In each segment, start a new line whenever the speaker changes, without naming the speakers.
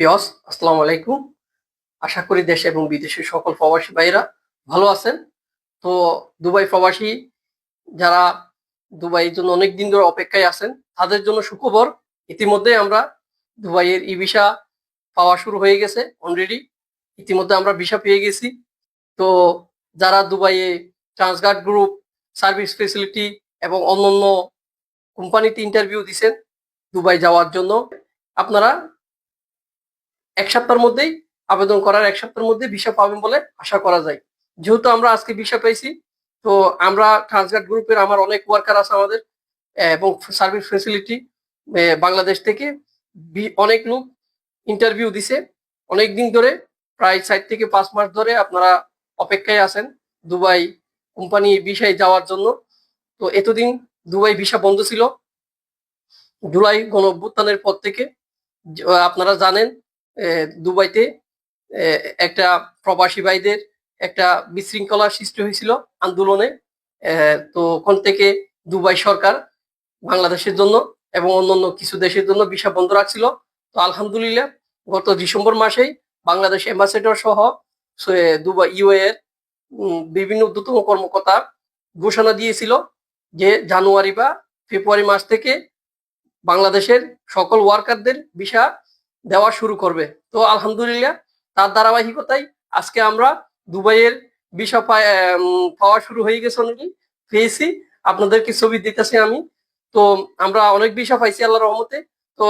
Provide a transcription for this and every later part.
পিয়স, আসসালামু আলাইকুম। আশা করি দেশ এবং বিদেশের সকল প্রবাসী ভাইরা ভালো আছেন। তো দুবাই প্রবাসী যারা দুবাইয়ের জন্য অনেক দিন ধরে অপেক্ষায় আছেন, তাদের জন্য সুখবর, ইতিমধ্যে আমরা দুবাইয়ের ই ভিসা পাওয়া শুরু হয়ে গেছে অলরেডি ইতিমধ্যে আমরা ভিসা পেয়ে গেছি। তো যারা দুবাইয়ে ট্রান্সগার্ড গ্রুপ, সার্ভিস ফেসিলিটি এবং অন্যান্য কোম্পানিতে ইন্টারভিউ দিছেন দুবাই যাওয়ার জন্য, আপনারা এক সপ্তাহের মধ্যেই আবেদন করার, এক সপ্তাহের মধ্যে ভিসা পাবেন বলে আশা করা যায়। যেহেতু আমরা আজকে ভিসা পেয়েছি, তো আমরা ট্রান্সগার্ড গ্রুপের আমার অনেক ওয়ার্কার আছে আমাদের এবং সার্ভিস ফেসিলিটি বাংলাদেশ থেকে অনেক লোক ইন্টারভিউ দিছে। অনেক দিন ধরে, প্রায় চার থেকে পাঁচ মাস ধরে আপনারা অপেক্ষায় আছেন দুবাই কোম্পানি ভিসায় যাওয়ার জন্য। তো এতদিন দুবাই ভিসা বন্ধ ছিল। জুলাই গণ অভ্যুত্থানের পর থেকে আপনারা জানেন দুবাইতে একটা প্রবাসী ভাইদের একটা বিশৃঙ্খলা সৃষ্টি হয়েছিল আন্দোলনে। তো ওখান থেকে দুবাই সরকার বাংলাদেশের জন্য এবং অন্যান্য কিছু দেশের জন্য ভিসা বন্ধ রাখছিল। তো আলহামদুলিল্লাহ গত ডিসেম্বর মাসেই বাংলাদেশ অ্যাম্বাসেডর সহ দুবাই ইউএ এর বিভিন্ন ঊর্ধ্বতন কর্মকর্তা ঘোষণা দিয়েছিল যে জানুয়ারি বা ফেব্রুয়ারি মাস থেকে বাংলাদেশের সকল ওয়ার্কারদের ভিসা দেওয়া শুরু করবে। তো আলহামদুলিল্লাহ তার ধারাবাহিকতায় আজকে আমরা দুবাইয়ের উম, পাওয়া শুরু হয়ে গেছে অনেকেই পেয়েছি আপনাদেরকে ছবি দিতেছি আমি। তো আমরা অনেক ভিসা পাইছি আল্লাহ রহমতে। তো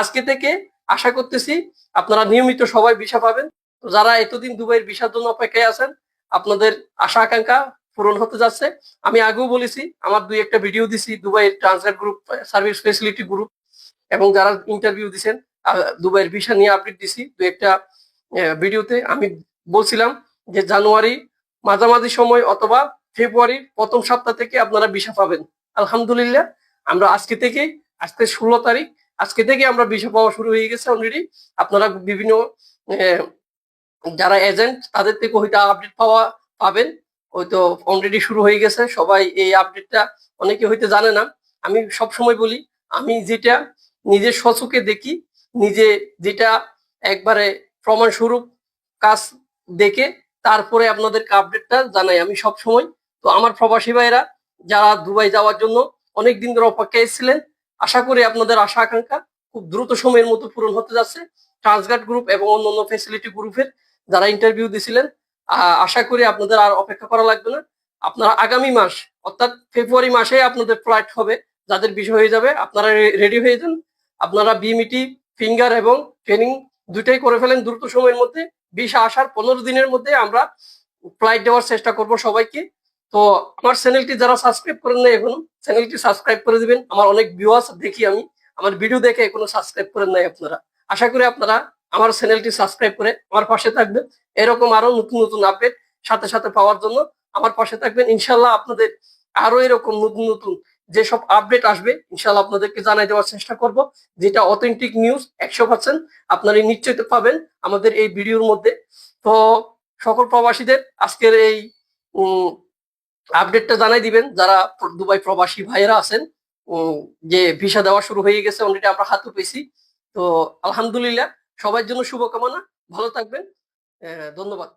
আজকে থেকে আশা করতেছি আপনারা নিয়মিত সবাই ভিসা পাবেন। তো যারা এতদিন দুবাইয়ের ভিসার জন্য অপেক্ষায় আছেন আপনাদের আশা আকাঙ্ক্ষা পূরণ হতে যাচ্ছে। আমি আগেও বলেছি আমার দুই একটা ভিডিও দিছি দুবাইয়ের translate group service facility group এবং যারা ইন্টারভিউ আহ, দুবাইয়ের ভিসা নিয়ে আপডেট দিছি। দু একটা ভিডিওতে আমি বলছিলাম যে জানুয়ারি মাঝামাঝি সময় অথবা ফেব্রুয়ারির প্রথম সপ্তাহ থেকে আপনারা ভিসা পাবেন। আলহামদুলিল্লাহ, আমরা আজকে থেকে আজকে ষোলো তারিখ, আজকে থেকে আমরা ভিসা পাওয়া শুরু হয়ে গেছে অলরেডি আপনারা বিভিন্ন যারা এজেন্ট তাদের থেকে হয়তো আপডেট পাওয়া পাবেন। হয়তো অলরেডি শুরু হয়ে গেছে, সবাই এই আপডেটটা অনেকে হয়তো জানে না। আমি সব সময় বলি, আমি যেটা নিজের সচকে দেখি নিজে যেটা একবারে প্রমাণস্বরূপ কাজ দেখে তারপরে আপনাদেরকে আপডেটটা জানাই আমি সব সময় তো আমার প্রবাসী ভাইরা যারা দুবাই যাওয়ার জন্য অনেক দিন ধরে অপেক্ষায় ছিলেন, আশা করি আপনাদের আশা আকাঙ্ক্ষা খুব দ্রুত সময়ের মতো পূরণ হতে যাচ্ছে। ট্রান্সগার্ড গ্রুপ এবং অন্যান্য ফেসিলিটি গ্রুপের যারা ইন্টারভিউ দিয়েছিলেন আশা করি আপনাদের আর অপেক্ষা করা লাগবে না। আপনারা আগামী মাস, অর্থাৎ ফেব্রুয়ারি মাসে আপনাদের ফ্লাইট হবে, যাদের বিষয় হয়ে যাবে, আপনারা রেডি হয়ে যান। আপনারা বিমিটি ফিঙ্গার এবং ট্রেনিং দুইটাই করে ফেলেন। দ্রুত সময়ের মধ্যে বিশ আসার পনেরো দিনের মধ্যে আমরা ফ্লাইট দেওয়ার চেষ্টা করব সবাইকে। তো আমার চ্যানেলটি যারা সাবস্ক্রাইব করেন না এখনও চ্যানেলটি সাবস্ক্রাইব করে দিবেন। আমার অনেক ভিউয়ার্স দেখি আমি। আমার ভিডিও দেখে এখনও সাবস্ক্রাইব করেন নাই আপনারা। আশা করি আপনারা আমার চ্যানেলটি সাবস্ক্রাইব করে আমার পাশে থাকবেন। এরকম আরও নতুন নতুন আপডেট সাথে সাথে পাওয়ার জন্য আমার পাশে থাকবেন। ইনশাল্লাহ আপনাদের আরও এরকম নতুন নতুন যেসব আপডেট আসবে ইনশাল্লাহ আপনাদেরকে জানাই দেওয়ার চেষ্টা করব, যেটা অথেন্টিক নিউজ একশো পার্সেন্ট আপনারা নিশ্চয়ই পাবেন আমাদের এই ভিডিওর মধ্যে। তো সকল প্রবাসীদের আজকের এই আপডেটটা জানাই দিবেন, যারা দুবাই প্রবাসী ভাইয়েরা আছেন যে ভিসা দেওয়া শুরু হয়ে গেছে অলরেডি আমরা হাতও পেয়েছি। তো আলহামদুলিল্লাহ, সবার জন্য শুভকামনা, ভালো থাকবেন ধন্যবাদ।